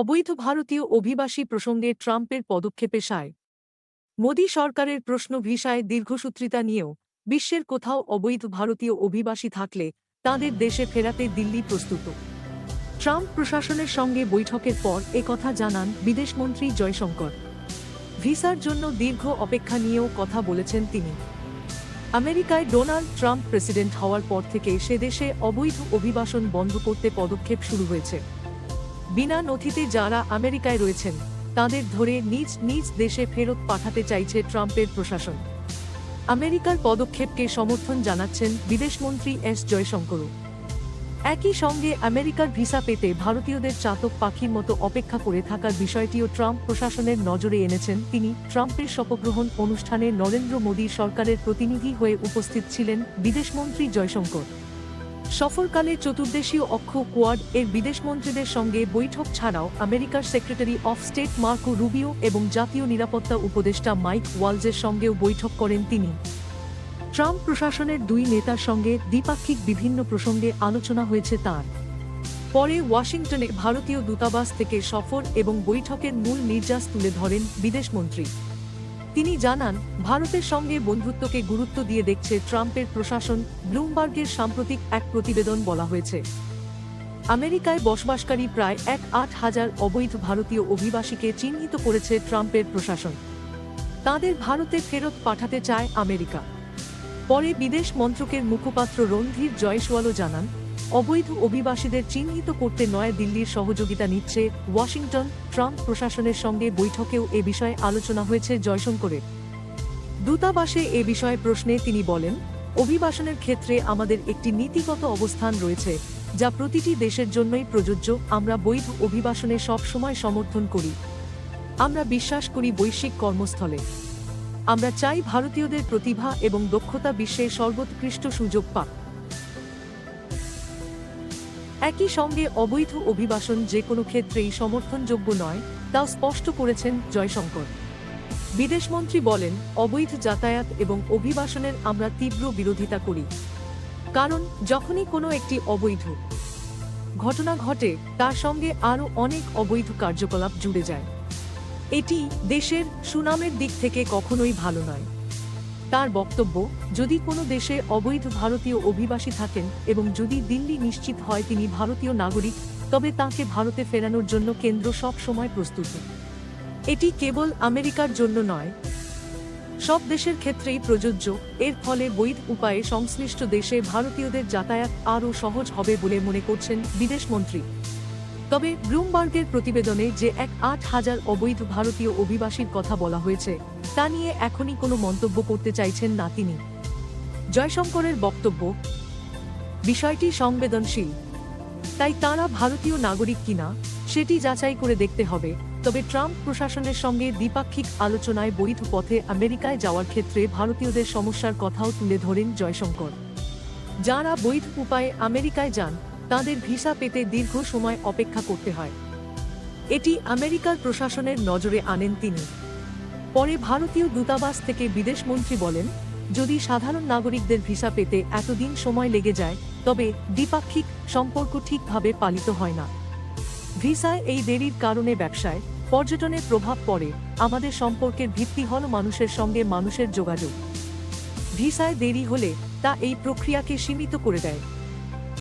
অবৈধ ভারতীয় অভিবাসী প্রসঙ্গে ট্রাম্পের পদক্ষেপে সায়। মোদী সরকারের প্রশ্ন ভিসায় দীর্ঘসূত্রিতা নিয়েও বিশ্বের কোথাও অবৈধ ভারতীয় অভিবাসী থাকলে তাদের দেশে ফেরাতে দিল্লি প্রস্তুত। ট্রাম্প প্রশাসনের সঙ্গে বৈঠকের পর একথা জানান বিদেশমন্ত্রী জয়শঙ্কর। ভিসার জন্য দীর্ঘ অপেক্ষা নিয়েও কথা বলেছেন তিনি। আমেরিকায় ডোনাল্ড ট্রাম্প প্রেসিডেন্ট হওয়ার পর থেকে সে দেশে অবৈধ অভিবাসন বন্ধ করতে পদক্ষেপ শুরু হয়েছে। বিনা নথিতে যারা আমেরিকায় রয়েছেন, তাদের ধরে নিজ নিজ দেশে ফেরত পাঠাতে চাইছে ট্রাম্পের প্রশাসন। আমেরিকার পদক্ষেপকে সমর্থন জানাচ্ছেন বিদেশমন্ত্রী এস জয়শঙ্করও। একই সঙ্গে আমেরিকার ভিসা পেতে ভারতীয়দের চাতক পাখির মতো অপেক্ষা করে থাকার বিষয়টিও ট্রাম্প প্রশাসনের নজরে এনেছেন। তিনি ট্রাম্পের শপথগ্রহণ অনুষ্ঠানে নরেন্দ্র মোদী সরকারের প্রতিনিধি হয়ে উপস্থিত ছিলেন বিদেশমন্ত্রী জয়শঙ্কর। সফরকালে চতুর্দেশীয় অক্ষ কোয়াড এর বিদেশমন্ত্রীদের সঙ্গে বৈঠক ছাড়াও আমেরিকার secretary of state Marco Rubio এবং জাতীয় নিরাপত্তা উপদেষ্টা মাইক ওয়ালজের সঙ্গেও বৈঠক করেন তিনি। ট্রাম্প প্রশাসনের দুই নেতার সঙ্গে দ্বিপাক্ষিক বিভিন্ন প্রসঙ্গে আলোচনা হয়েছে তার। পরে ওয়াশিংটনে ভারতীয় দূতাবাস থেকে সফর এবং বৈঠকের মূল নির্যাস তুলে ধরেন বিদেশমন্ত্রী। তিনি জানান, ভারতের সঙ্গে বন্ধুত্বকে গুরুত্ব দিয়ে দেখছে ট্রাম্পের প্রশাসন, ব্লুমবার্গের সাম্প্রতিক এক প্রতিবেদন বলা হয়েছে। আমেরিকায় বসবাসকারী প্রায় এক আট হাজার অবৈধ ভারতীয় অভিবাসীকে চিহ্নিত করেছে ট্রাম্পের প্রশাসন। তাদের ভারতে ফেরত পাঠাতে চায় আমেরিকা। পরে বিদেশ মন্ত্রকের মুখপাত্র রণধীর জয়সওয়ালও জানান অবৈধ অভিবাসীদের চিহ্নিত করতে নয় দিল্লির সহযোগিতা নিচ্ছে ওয়াশিংটন। ট্রাম্প প্রশাসনের সঙ্গে বৈঠকেও এ বিষয়ে আলোচনা হয়েছে জয়শঙ্করের। দূতাবাসে এ বিষয়ে প্রশ্নে তিনি বলেন, অভিবাসনের ক্ষেত্রে আমাদের একটি নীতিগত অবস্থান রয়েছে, যা প্রতিটি দেশের জন্যই প্রযোজ্য, আমরা বৈধ অভিবাসনে সব সময় সমর্থন করি। আমরা বিশ্বাস করি বৈশ্বিক কর্মস্থলে। আমরা চাই ভারতীয়দের প্রতিভা এবং দক্ষতা বিশ্বের সর্বোৎকৃষ্ট সুযোগ পাক। একই সঙ্গে অবৈধ অভিবাসন যে কোনো ক্ষেত্রেই সমর্থনযোগ্য নয় তাও স্পষ্ট করেছেন জয়শঙ্কর। বিদেশমন্ত্রী বলেন, অবৈধ যাতায়াত এবং অভিবাসনের আমরা তীব্র বিরোধিতা করি। কারণ, যখনই কোনো একটি অবৈধ ঘটনা ঘটে, তার সঙ্গে আরও অনেক অবৈধ কার্যকলাপ জুড়ে যায়। এটি দেশের সুনামের দিক থেকে কখনোই ভালো নয়। তার বক্তব্য, যদি কোনো দেশে অবৈধ ভারতীয় অভিবাসী থাকেন এবং যদি দিল্লি নিশ্চিত হয় তিনি ভারতীয় নাগরিক, তবে তাকে ভারতে ফেরানোর জন্য কেন্দ্র সব সময় প্রস্তুত। এটি কেবল আমেরিকার জন্য নয়, সব দেশের ক্ষেত্রেই প্রযোজ্য। এর ফলে বৈধ উপায়ে সংশ্লিষ্ট দেশে ভারতীয়দের যাতায়াত আরও সহজ হবে বলে মনে করছেন বিদেশমন্ত্রী তবে ব্লুমবার্গের প্রতিবেদনে যে এক আট হাজার অবৈধ ভারতীয় অভিবাসীর কথা বলা হয়েছে তা নিয়ে এখনই কোনো মন্তব্য করতে চাইছেন না তিনি জয়শঙ্করের বক্তব্য, বিষয়টি সংবেদনশীল, তাই তারা ভারতীয় নাগরিক কিনা সেটি যাচাই করে দেখতে হবে, তবে ট্রাম্প প্রশাসনের সঙ্গে দ্বিপাক্ষিক আলোচনায় বৈধ পথে আমেরিকায় যাওয়ার ক্ষেত্রে ভারতীয়দের সমস্যার কথাও তুলে ধরেন জয়শঙ্কর। যারা বৈধ উপায়ে আমেরিকায় যান, তাদের ভিসা পেতে দীর্ঘ সময় অপেক্ষা করতে হয়। এটি আমেরিকার প্রশাসনের নজরে আনেন তিনি। পরে ভারতীয় দূতাবাস থেকে বিদেশমন্ত্রী বলেন, যদি সাধারণ নাগরিকদের ভিসা পেতে এতদিন সময় লেগে যায়, তবে দ্বিপাক্ষিক সম্পর্ক ঠিকভাবে পালিত হয় না। ভিসায় এই দেরির কারণে ব্যবসায় পর্যটনের প্রভাব পড়ে, আমাদের সম্পর্কের ভিত্তি হল মানুষের সঙ্গে মানুষের যোগাযোগ। ভিসায় দেরি হলে তা এই প্রক্রিয়াকে সীমিত করে দেয়।